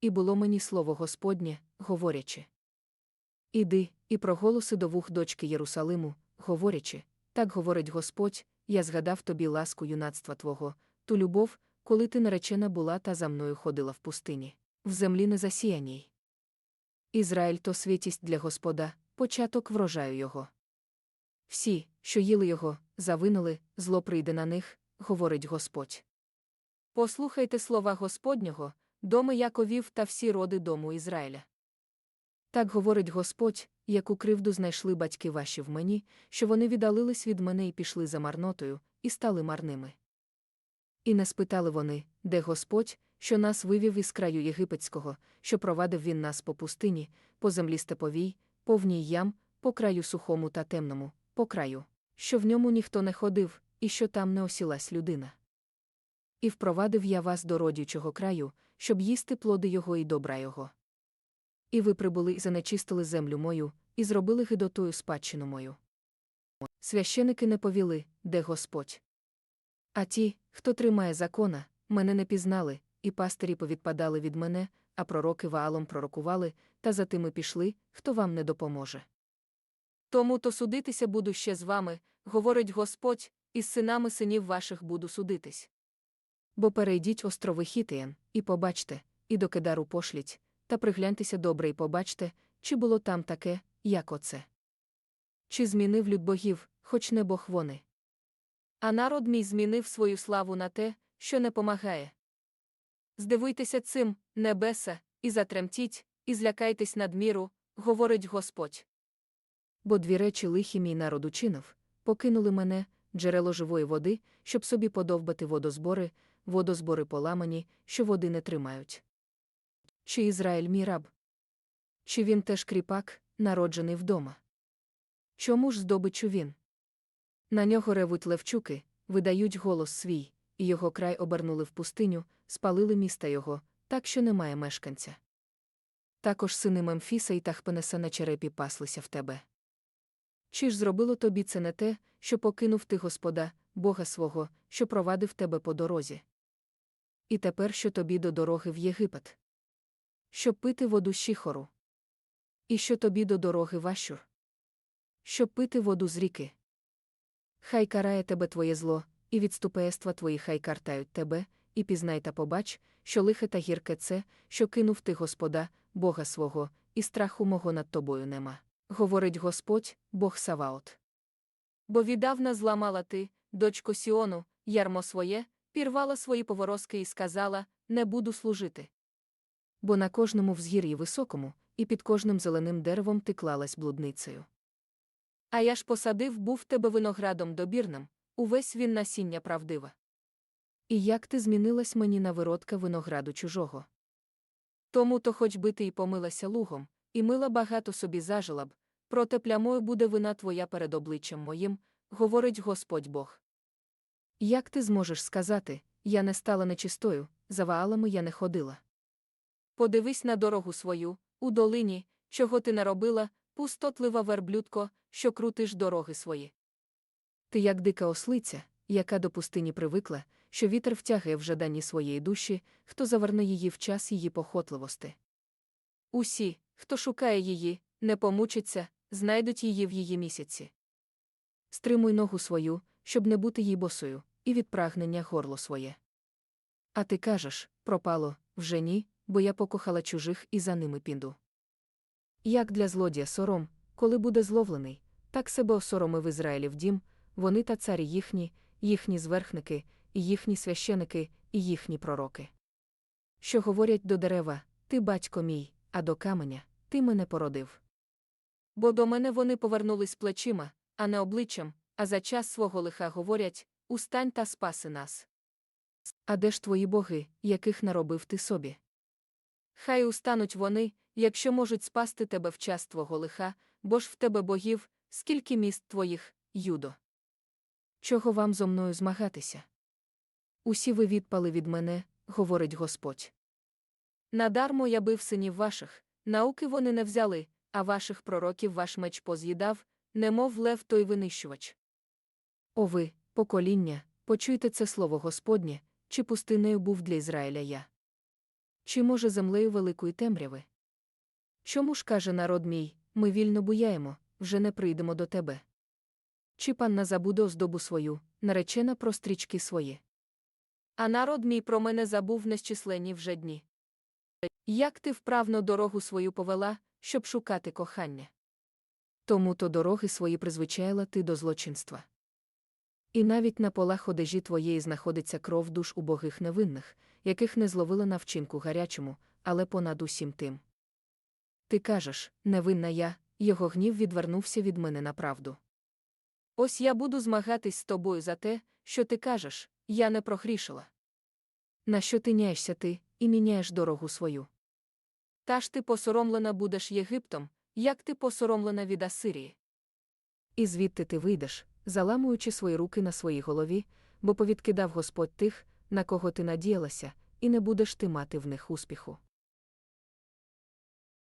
і було мені слово Господнє, говорячи. Іди, і проголоси до вух дочки Єрусалиму, говорячи, так говорить Господь, я згадав тобі ласку юнацтва твого, ту любов, коли ти наречена була та за мною ходила в пустині, в землі незасіяній. Ізраїль то святість для Господа, початок врожаю його. Всі, що їли його, завинули, зло прийде на них, говорить Господь. Послухайте слова Господнього, доми Яковів та всі роди дому Ізраїля. Так говорить Господь, яку кривду знайшли батьки ваші в мені, що вони віддалились від мене і пішли за марнотою, і стали марними. І не спитали вони, де Господь, що нас вивів із краю єгипетського, що провадив він нас по пустині, по землі степовій, повній ям, по краю сухому та темному, по краю, що в ньому ніхто не ходив, і що там не осілась людина. І впровадив я вас до родючого краю, щоб їсти плоди його і добра його. І ви прибули і занечистили землю мою, і зробили гидотою спадщину мою. Священики не повіли, де Господь. А ті, хто тримає закона, мене не пізнали, і пастирі повідпадали від мене, а пророки ваалом пророкували, та за тими пішли, хто вам не допоможе. Тому то судитися буду ще з вами, говорить Господь, і з синами синів ваших буду судитись. Бо перейдіть острови Хітеєн, і побачте, і до Кедару пошліть, та пригляньтеся добре і побачте, чи було там таке, як оце. Чи змінив люд богів, хоч не бог вони. А народ мій змінив свою славу на те, що не помагає. Здивуйтеся цим, небеса, і затремтіть, і злякайтесь надміру, говорить Господь. Бо дві речі лихі мій народ учинив, покинули мене, джерело живої води, щоб собі подовбати водозбори, водозбори поламані, що води не тримають. Чи Ізраїль мій раб? Чи він теж кріпак, народжений вдома? Чому ж здобичу він? На нього ревуть левчуки, видають голос свій, і його край обернули в пустиню, спалили міста його, так що немає мешканця. Також сини Мемфіса і Тахпенеса на черепі паслися в тебе. Чи ж зробило тобі це не те, що покинув ти Господа, Бога свого, що провадив тебе по дорозі? І тепер що тобі до дороги в Єгипет? Щоб пити воду щихору. І що тобі до дороги вашур? Щоб пити воду з ріки. Хай карає тебе твоє зло, і відступеєства твої хай картають тебе, і пізнай та побач, що лихе та гірке це, що кинув ти Господа, Бога свого, і страху мого над тобою нема, говорить Господь, Бог Саваот. Бо віддавна зламала ти, дочко Сіону, ярмо своє, пірвала свої поворозки і сказала: Не буду служити. Бо на кожному взгір'ї високому, і під кожним зеленим деревом ти клалась блудницею. А я ж посадив був тебе виноградом добірним, увесь він насіння правдива. І як ти змінилась мені на виродка винограду чужого? Тому то хоч би ти й помилася лугом, і мила багато собі зажила б, проте плямою буде вина твоя перед обличчям моїм, говорить Господь Бог. Як ти зможеш сказати, я не стала нечистою, за ваалами я не ходила? Подивись на дорогу свою, у долині, чого ти не робила, пустотлива верблюдко, що крутиш дороги свої. Ти як дика ослиця, яка до пустині привикла, що вітер втягає в жаданні своєї душі, хто заверне її в час її похотливости. Усі, хто шукає її, не помучаться, знайдуть її в її місяці. Стримуй ногу свою, щоб не бути їй босою, і від прагнення горло своє. А ти кажеш пропало, вже ні, бо я покохала чужих і за ними піду. Як для злодія сором, коли буде зловлений, так себе осоромив Ізраїлів дім, вони та царі їхні, їхні зверхники, і їхні священики, і їхні пророки. Що говорять до дерева, ти батько мій, а до каменя, ти мене породив. Бо до мене вони повернулись плечима, а не обличчям, а за час свого лиха говорять Устань та спаси нас. А де ж твої боги, яких наробив ти собі? Хай устануть вони, якщо можуть спасти тебе в час твого лиха, бо ж в тебе богів, скільки міст твоїх, юдо. Чого вам зо мною змагатися? Усі ви відпали від мене, говорить Господь. Надармо я бив синів ваших, науки вони не взяли, а ваших пророків ваш меч поз'їдав, немов лев той винищувач. О ви, покоління, почуйте це слово Господнє, чи пустинею був для Ізраїля я. Чи може землею великої темряви? Чому ж каже народ мій, ми вільно буяємо, вже не прийдемо до тебе? Чи панна забуде оздобу свою, наречена про стрічки свої? А народ мій про мене забув нещисленні вже дні. Як ти вправно дорогу свою повела, щоб шукати кохання? Тому то дороги свої призвичаїла ти до злочинства. І навіть на полах одежі твоєї знаходиться кров душ убогих невинних, яких не зловила на вчинку гарячому, але понад усім тим. Ти кажеш, невинна я, його гнів відвернувся від мене на правду. Ось я буду змагатись з тобою за те, що ти кажеш, я не прогрішила. На що ти ти, і міняєш дорогу свою? Та ж ти посоромлена будеш Єгиптом, як ти посоромлена від Асирії. І звідти ти вийдеш, заламуючи свої руки на своїй голові, бо повідкидав Господь тих, на кого ти надіялася, і не будеш ти мати в них успіху.